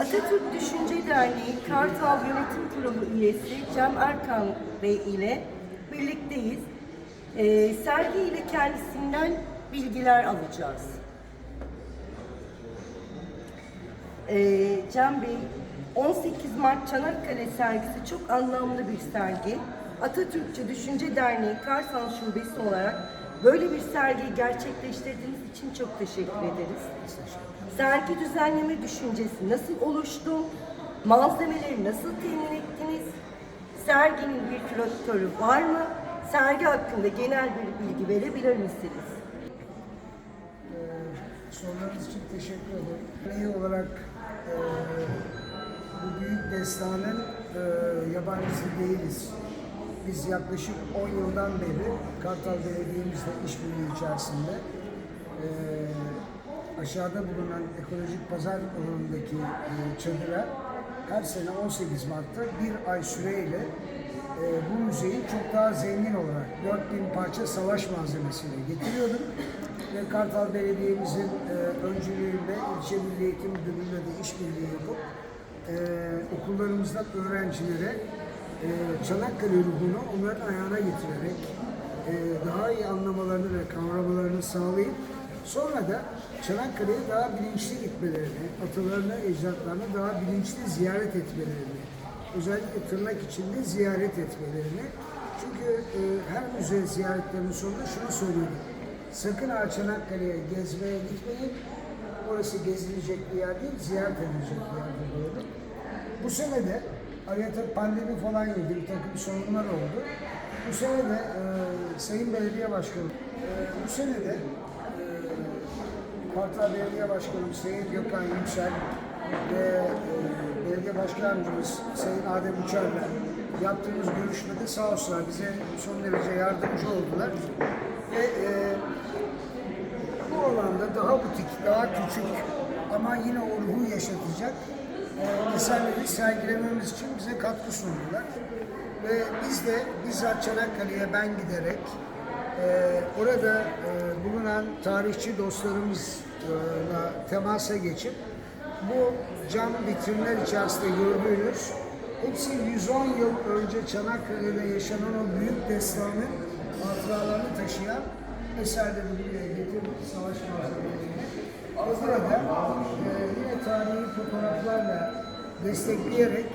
Atatürk Düşünce Derneği Kartal Yönetim Kurulu üyesi Cem Erkan Bey ile birlikteyiz. Ee, sergi ile kendisinden bilgiler alacağız. Ee, Cem Bey, 18 Mart Çanakkale sergisi çok anlamlı bir sergi. Atatürkçü Düşünce Derneği Kartal Şubesi olarak böyle bir sergiyi gerçekleştirdiğiniz için çok teşekkür ederiz. Sergi düzenleme düşüncesi nasıl oluştu? Malzemeleri nasıl temin ettiniz? Serginin bir küratörü var mı? Sergi hakkında genel bir bilgi verebilir misiniz? Ee, Sorularınız için teşekkür ederim. Derneği olarak e, bu büyük destanın e, yabancısı değiliz. Biz yaklaşık 10 yıldan beri Kartal Belediye'mizle işbirliği içerisinde e, aşağıda bulunan ekolojik pazar alanındaki e, çadıra her sene 18 Mart'ta bir ay süreyle e, bu müzeyi çok daha zengin olarak 4000 parça savaş malzemesiyle getiriyordum. Ve Kartal Belediye'mizin e, öncülüğünde ilçe milli eğitim müdürlüğüyle de işbirliği yapıp e, okullarımızdan öğrencilere e, Çanakkale ruhunu onların ayağına getirerek e, daha iyi anlamalarını ve kavramalarını sağlayıp sonra da Çanakkale'ye daha bilinçli gitmelerini, atalarını, ecdatlarını daha bilinçli ziyaret etmelerini, özellikle tırnak içinde ziyaret etmelerini. Çünkü e, her müze ziyaretlerinin sonunda şunu söylüyorum. Sakın ha Çanakkale'ye gezmeye gitmeyin. Orası gezilecek bir yer değil, ziyaret edilecek bir diyorduk. Bu sene de araya tabii pandemi falan girdi, bir takım sorunlar oldu. Bu sene de e, Sayın Belediye Başkanı, e, bu sene de e, Belediye Başkanımız Sayın Gökhan Yüksel ve e, Belediye Başkan Yardımcımız Sayın Adem Uçar'la yaptığımız görüşmede sağ olsunlar bize son derece yardımcı oldular. Ve e, bu alanda daha butik, daha küçük ama yine o ruhu yaşatacak eserleri sergilememiz için bize katkı sundular. Ve biz de bizzat Çanakkale'ye ben giderek e, orada e, bulunan tarihçi dostlarımızla temasa geçip bu cam vitrinler içerisinde gördüğünüz hepsi 110 yıl önce Çanakkale'de yaşanan o büyük destanın hatıralarını taşıyan eserleri buraya getirdik savaş malzemelerini. Burada e, yine tarihi fotoğraflarla destekleyerek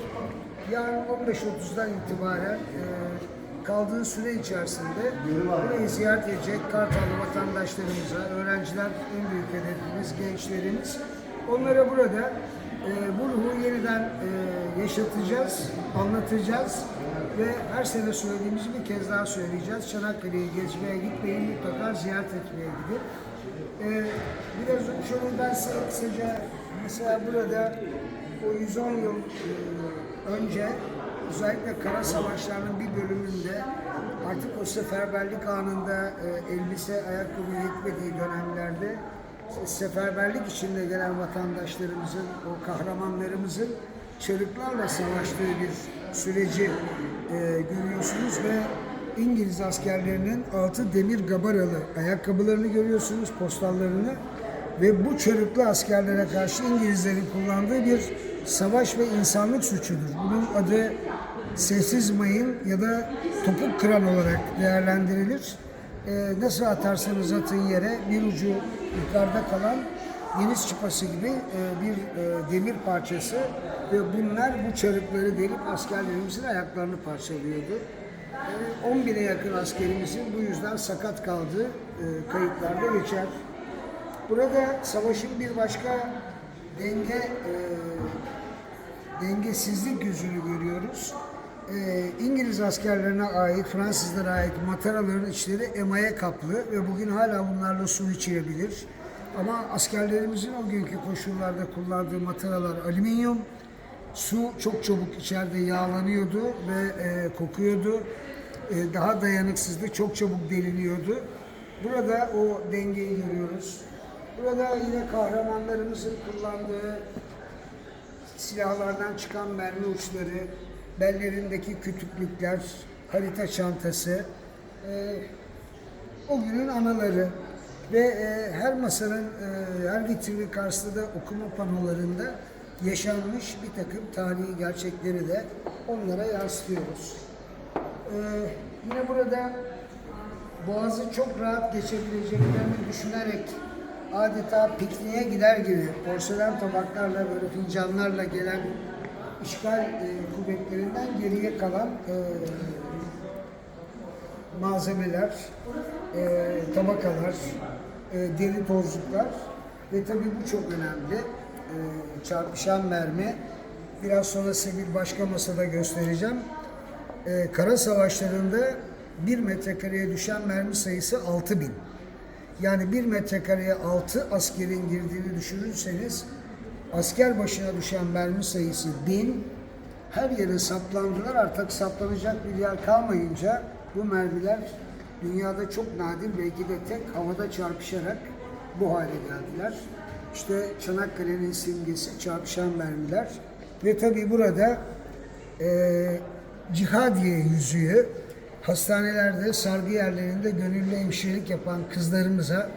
yarın 15.30'dan itibaren e, kaldığı süre içerisinde burayı ziyaret edecek Kartallı vatandaşlarımıza, öğrenciler en büyük hedefimiz, gençlerimiz. Onlara burada e, bu ruhu yeniden e, yaşatacağız, anlatacağız ve her sene söylediğimizi bir kez daha söyleyeceğiz. Çanakkale'yi gezmeye gitmeyin, mutlaka ziyaret etmeye gidin. E, biraz şöyle ben size kısaca mesela burada o 110 yıl e, önce özellikle kara savaşlarının bir bölümünde artık o seferberlik anında e, elbise, ayakkabı yetmediği dönemlerde seferberlik içinde gelen vatandaşlarımızın, o kahramanlarımızın çarıklarla savaştığı bir süreci e, görüyorsunuz ve İngiliz askerlerinin altı demir gabaralı ayakkabılarını görüyorsunuz, postallarını ve bu çarıklı askerlere karşı İngilizlerin kullandığı bir savaş ve insanlık suçudur. Bunun adı sessiz mayın ya da topuk kıran olarak değerlendirilir. Ee, nasıl atarsanız atın yere bir ucu yukarıda kalan deniz çıpası gibi e, bir e, demir parçası ve bunlar bu çarıkları delip askerlerimizin ayaklarını parçalıyordu. E, 10 bine yakın askerimizin bu yüzden sakat kaldığı e, kayıtlarda geçer. Burada savaşın bir başka denge e, dengesizlik yüzünü görüyoruz. E, İngiliz askerlerine ait, Fransızlara ait mataraların içleri emaye kaplı ve bugün hala bunlarla su içilebilir. Ama askerlerimizin o günkü koşullarda kullandığı mataralar alüminyum. Su çok çabuk içeride yağlanıyordu ve e, kokuyordu. E, daha dayanıksızdı, çok çabuk deliniyordu. Burada o dengeyi görüyoruz. Burada yine kahramanlarımızın kullandığı silahlardan çıkan mermi uçları, bellerindeki kütüklükler, harita çantası, e, o günün anıları ve e, her masanın, her vitrinin karşısında da okuma panolarında yaşanmış bir takım tarihi gerçekleri de onlara yansıtıyoruz. Ee, yine burada Boğazı çok rahat geçebileceklerini düşünerek adeta pikniğe gider gibi porselen tabaklarla böyle fincanlarla gelen işgal e, kuvvetlerinden geriye kalan e, malzemeler, e, tabakalar, e, deri tozluklar ve tabii bu çok önemli. E, çarpışan mermi. Biraz sonra size bir başka masada göstereceğim. E, kara savaşlarında bir metrekareye düşen mermi sayısı 6000. Yani bir metrekareye 6 askerin girdiğini düşünürseniz asker başına düşen mermi sayısı 1000. Her yere saplandılar. Artık saplanacak bir yer kalmayınca bu mermiler dünyada çok nadir belki de tek havada çarpışarak bu hale geldiler. İşte Çanakkale'nin simgesi çarpışan mermiler. Ve tabii burada eee cihadiye yüzüğü hastanelerde, sargı yerlerinde gönüllü hemşirelik yapan kızlarımıza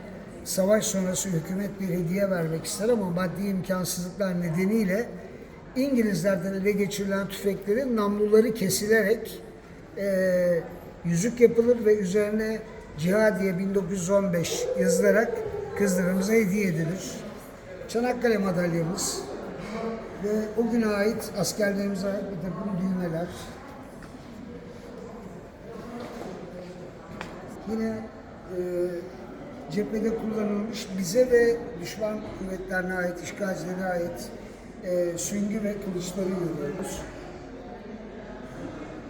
savaş sonrası hükümet bir hediye vermek ister ama maddi imkansızlıklar nedeniyle İngilizlerden ele geçirilen tüfeklerin namluları kesilerek eee, yüzük yapılır ve üzerine Cihadiye 1915 yazılarak kızlarımıza hediye edilir. Çanakkale madalyamız ve o güne ait askerlerimize ait bir takım düğmeler. Yine e, cephede kullanılmış bize ve düşman kuvvetlerine ait, işgalcilere ait e, süngü ve kılıçları görüyoruz.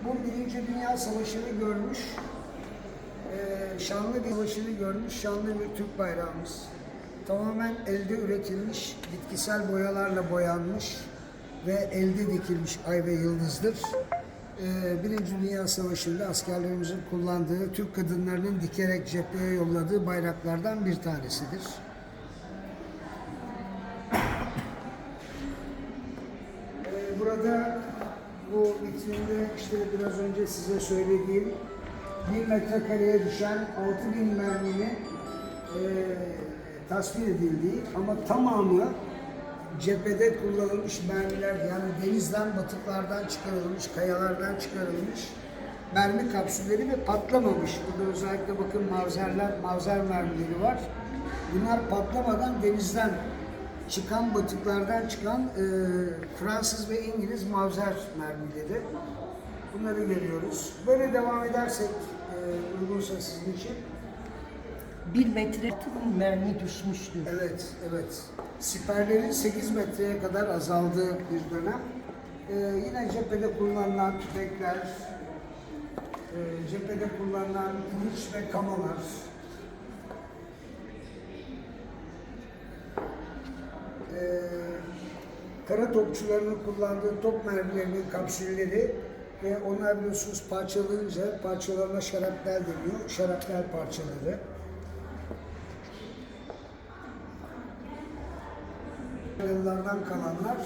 Bu Birinci Dünya Savaşı'nı görmüş, e, şanlı bir savaşını görmüş, şanlı bir Türk bayrağımız. Tamamen elde üretilmiş, bitkisel boyalarla boyanmış ve elde dikilmiş ay ve yıldızdır. Ee, Birinci Dünya Savaşı'nda askerlerimizin kullandığı, Türk kadınlarının dikerek cepheye yolladığı bayraklardan bir tanesidir. Ee, Burada bu vitrinde işte biraz önce size söylediğim bir metrekareye düşen 6000 merminin e, tasvir edildiği ama tamamı cephede kullanılmış mermiler yani denizden, batıklardan çıkarılmış, kayalardan çıkarılmış mermi kapsülleri ve patlamamış. Burada özellikle bakın mavzerler, mavzer mermileri var. Bunlar patlamadan denizden çıkan, batıklardan çıkan e, Fransız ve İngiliz mavzer mermileri. Bunları görüyoruz. Böyle devam edersek e, uygunsa sizin için. Bir metre mermi düşmüştü. Evet, evet. Siperlerin 8 metreye kadar azaldığı bir dönem. Ee, yine cephede kullanılan tüfekler, e, cephede kullanılan kılıç ve kamalar, Ee, kara topçularının kullandığı top mermilerinin kapsülleri ve onlar biliyorsunuz parçalayınca parçalarına şarapnel deniyor. Şarapnel parçaları. Yıllardan kalanlar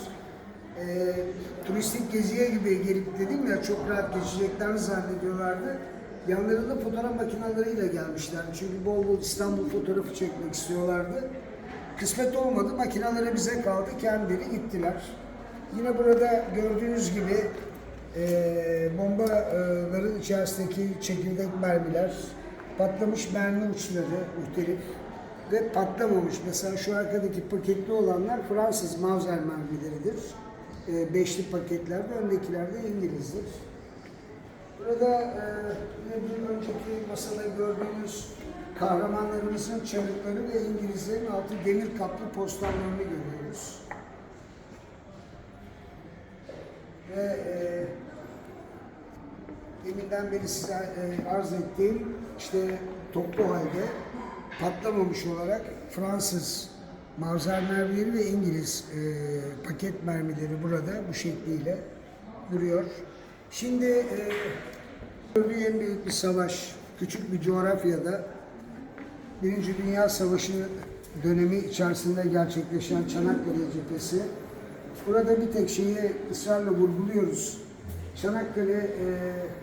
e, turistik geziye gibi gelip dedim ya çok rahat geçeceklerini zannediyorlardı. Yanlarında fotoğraf makineleriyle gelmişler. Çünkü bol bol İstanbul fotoğrafı çekmek istiyorlardı. Kısmet olmadı. Makineleri bize kaldı. Kendileri gittiler. Yine burada gördüğünüz gibi e, bombaların içerisindeki çekirdek mermiler, patlamış mermi uçları muhtelif ve patlamamış. Mesela şu arkadaki paketli olanlar Fransız Mauser mermileridir. E, beşli paketlerde, öndekiler de İngiliz'dir. Burada e, bir önceki masada gördüğünüz kahramanlarımızın çarıkları ve İngilizlerin altı demir kaplı postallarını görüyoruz. Ve e, deminden beri size e, arz ettiğim işte toplu halde patlamamış olarak Fransız mavzer mermileri ve İngiliz e, paket mermileri burada bu şekliyle duruyor. Şimdi e, en büyük bir savaş, küçük bir coğrafyada Birinci Dünya Savaşı dönemi içerisinde gerçekleşen Çanakkale cephesi. Burada bir tek şeyi ısrarla vurguluyoruz. Çanakkale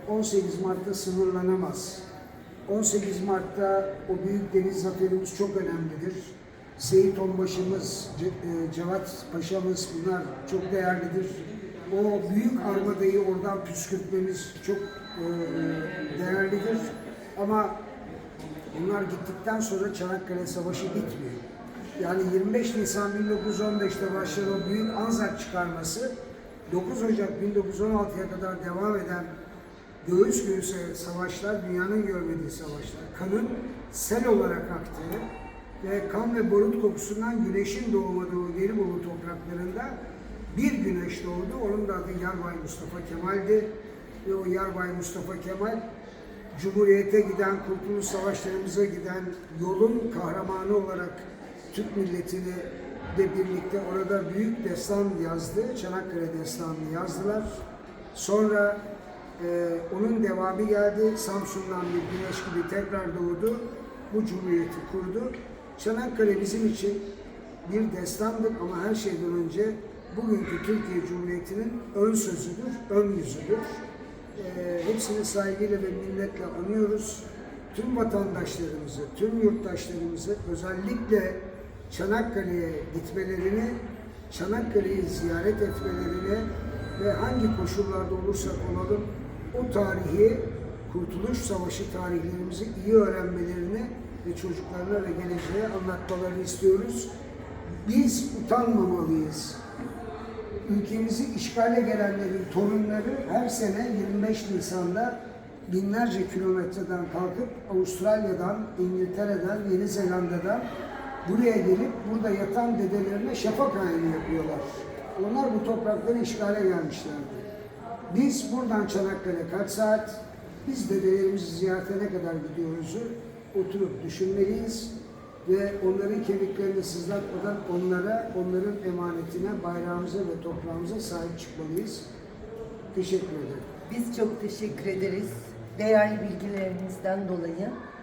e, 18 Mart'ta sınırlanamaz. 18 Mart'ta o büyük deniz zaferimiz çok önemlidir. Seyit Onbaşımız, e, Cevat Paşa'mız bunlar çok değerlidir. O büyük armadayı oradan püskürtmemiz çok e, değerlidir. Ama bunlar gittikten sonra Çanakkale Savaşı bitmiyor. Yani 25 Nisan 1915'te başlayan o büyük Anzak çıkarması 9 Ocak 1916'ya kadar devam eden göğüs göğüse savaşlar, dünyanın görmediği savaşlar. Kanın sel olarak aktığı ve kan ve barut kokusundan güneşin doğmadığı o Gelibolu topraklarında bir güneş doğdu. Onun da adı Yarbay Mustafa Kemal'di. Ve o Yarbay Mustafa Kemal Cumhuriyete giden, kurtuluş savaşlarımıza giden yolun kahramanı olarak Türk milletini de birlikte orada büyük destan yazdı. Çanakkale destanını yazdılar. Sonra e, onun devamı geldi. Samsun'dan bir güneş gibi tekrar doğdu. Bu cumhuriyeti kurdu. Çanakkale bizim için bir destandır ama her şeyden önce bugünkü Türkiye Cumhuriyeti'nin ön sözüdür, ön yüzüdür. E, hepsini saygıyla ve minnetle anıyoruz. Tüm vatandaşlarımızı, tüm yurttaşlarımızı özellikle Çanakkale'ye gitmelerini, Çanakkale'yi ziyaret etmelerini ve hangi koşullarda olursak olalım o tarihi, Kurtuluş Savaşı tarihlerimizi iyi öğrenmelerini ve çocuklarına ve geleceğe anlatmalarını istiyoruz. Biz utanmamalıyız. Ülkemizi işgale gelenlerin torunları her sene 25 Nisan'da binlerce kilometreden kalkıp Avustralya'dan, İngiltere'den, Yeni Zelanda'dan buraya gelip burada yatan dedelerine şafak ayini yapıyorlar. Onlar bu toprakları işgale gelmişlerdi. Biz buradan Çanakkale kaç saat, biz dedelerimizi ziyarete ne kadar gidiyoruzu oturup düşünmeliyiz ve onların kemiklerini sızlatmadan onlara, onların emanetine, bayrağımıza ve toprağımıza sahip çıkmalıyız. Teşekkür ederim. Biz çok teşekkür ederiz değerli bilgilerinizden dolayı.